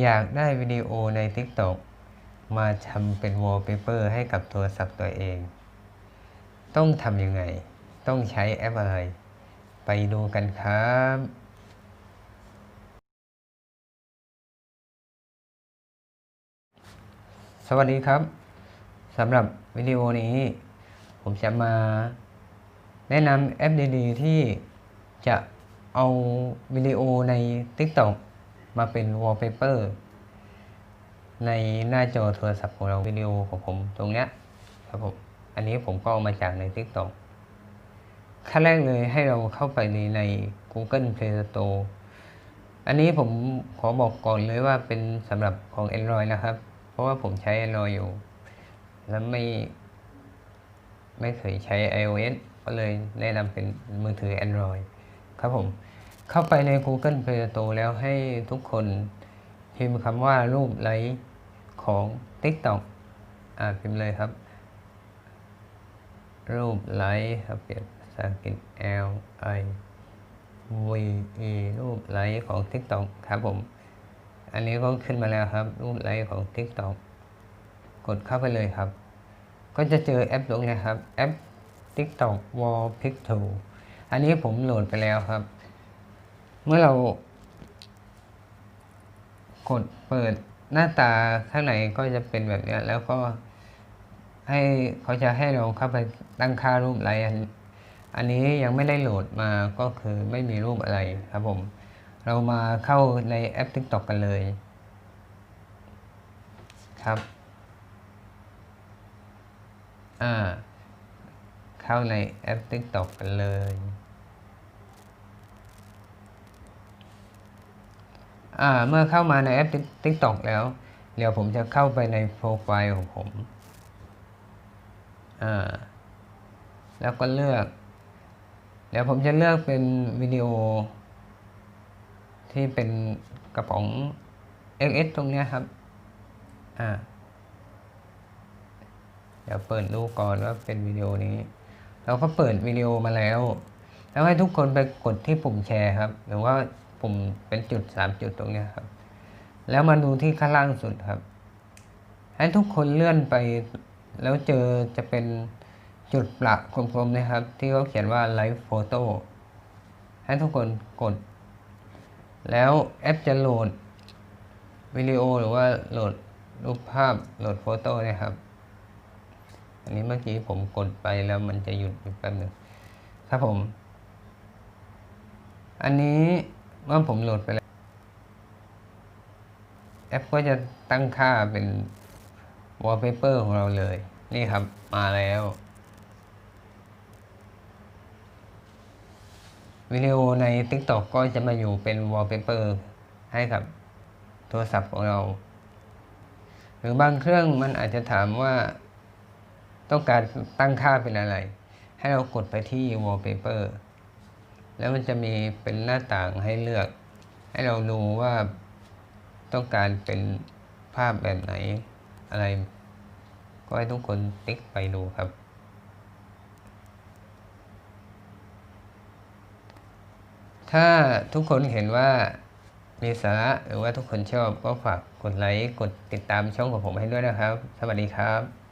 อยากได้วิดีโอใน TikTok มาทำเป็น wallpaper ให้กับโทรศัพท์ตัวเอง ต้องทำยังไง ต้องใช้แอปอะไร ไปดูกันครับ สวัสดีครับสำหรับวิดีโอนี้ ผมจะมา แนะนำแอปดีๆที่จะเอาวิดีโอใน TikTok มาเป็น wallpaper ในหน้าจอโทรศัพท์ของเราวิดีโอของผมตรงเนี้ยครับผมอันนี้ผมก็เอามาจากใน TikTok ขั้นแรกเลยให้เราเข้าไปในใน Google Play Store อันนี้ผมขอบอกก่อนเลยว่าเป็นสำหรับของ Android นะครับ เพราะว่าผมใช้ Android อยู่ แล้วไม่ ไม่เคยใช้ iOS ก็เลยแนะนำเป็นมือถือ Android ครับผม เข้าไปใน Google Play Store แล้วให้ทุกคนพิมพ์คำว่ารูปไลค์ของ TikTok อ่าพิมพ์เลยครับ รูปไลค์ครับเปลี่ยนภาษาอังกฤษ L I V E รูปไลค์ของ TikTok ครับผม อันนี้ก็ขึ้นมาแล้วครับ รูปไลค์ของ TikTok กดเข้าไปเลยครับ ก็จะเจอแอปตรงนี้ครับ แอป TikTok Wall Pixel อันนี้ผมโหลดไปแล้วครับ เมื่อเรากดเปิดหน้าตาข้างในก็จะเป็นแบบนี้แล้วก็ให้เขาจะให้เราเข้าไปตั้งค่ารูปอะไร อันนนี้ยังไม่ได้โหลดมาก็คือไม่มีรูปอะไรครับผม เรามาเข้าในแอป TikTok กันเลย ครับอ่าเข้าในแอป TikTok กันเลย อ่า เมื่อเข้ามาในแอป TikTok แล้ว เดี๋ยวผมจะเข้าไปในโปรไฟล์ของผมแล้วก็เลือก เดี๋ยวผมจะเลือกเป็นวิดีโอ ที่เป็นกระป๋อง XS ตรงนี้ครับ อ่า เดี๋ยวเปิดดูก่อนว่าเป็นวิดีโอนี้ เราก็เปิดวิดีโอมาแล้ว แล้วให้ทุกคนไปกดที่ปุ่มแชร์ครับ หรือว่า ปุ่มเป็นจุดสามจุดตรงนี้ครับ แล้วมาดูที่ข้างล่างสุดครับ ให้ทุกคนเลื่อนไป แล้วเจอจะเป็นจุดประกลมๆนะครับ ที่เขาเขียนว่า Live Photo ให้ทุกคนกด แล้วแอปจะโหลดวิดีโอหรือว่าโหลดรูปภาพโหลดโฟโต้นะครับ อันนี้เมื่อกี้ผมกดไปแล้วมันจะหยุดอยู่แป๊บหนึ่งครับผม อันนี้ เมื่อผมโหลดไปแล้ว แอปก็จะตั้งค่าเป็น wallpaper ของเราเลย นี่ครับ มาแล้ว วิดีโอใน TikTok ก็จะมาอยู่เป็น wallpaper ให้กับโทรศัพท์ของเรา หรือบางเครื่องมันอาจจะถามว่าต้องการตั้งค่าเป็นอะไร ให้เรากดไปที่ wallpaper แล้วมันจะมีเป็นหน้าต่างให้เลือก ให้เราดูว่าต้องการเป็นภาพแบบไหนอะไร ก็ให้ทุกคนติ๊กไปดูครับ ถ้าทุกคนเห็นว่ามีสาระหรือว่าทุกคนชอบก็ฝากกดไลค์กดติดตามช่องของผมให้ด้วยนะครับ สวัสดีครับ